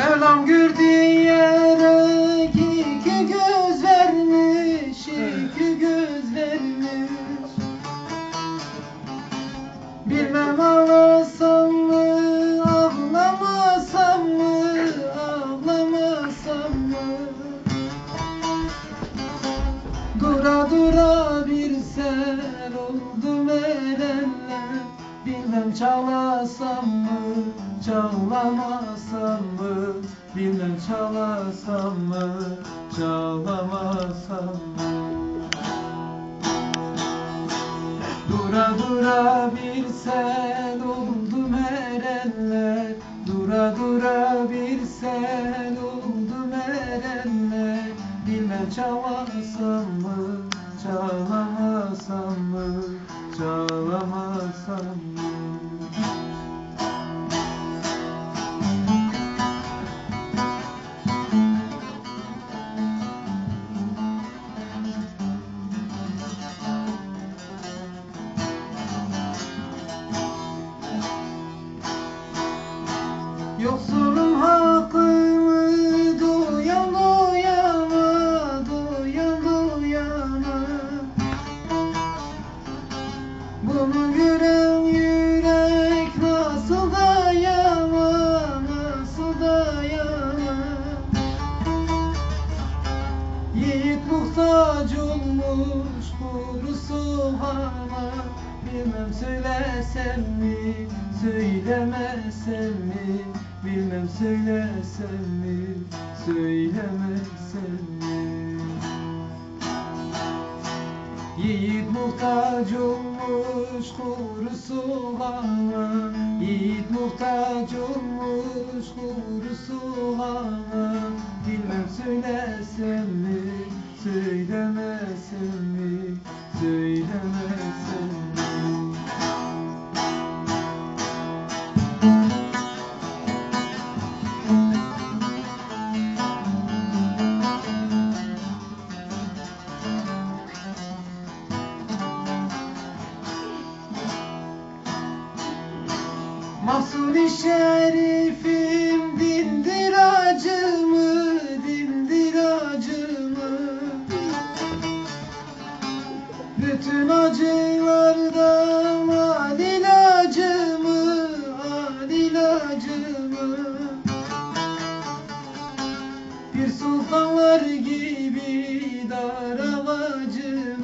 Tam gördüğü yere iki göz vermiş, iki göz vermiş. Bilmem ağlasam mı, ağlamasam mı, ağlamasam mı? Dura dura bir sel oldu erenler Bilmem çalasam mı, çalamasam mı? Bilmem çalasam mı, çalamasam mı? Dura dura bir sel oldu erenler Dura dura bir sel oldu erenler Bilmem çalasam Yoksulun hakkını Bilmem söylesem mi, söylemesem mi? Bilmem söylesem mi, söylemesem mi? Yiğit muhtaç olmuş kuru soğana Yiğit muhtaç olmuş kuru Mahsuni şerifim dindir acımı, dindir acımı. Bütün acılardan an ilacımı, an ilacımı Bir sultanlar gibi dar amacımı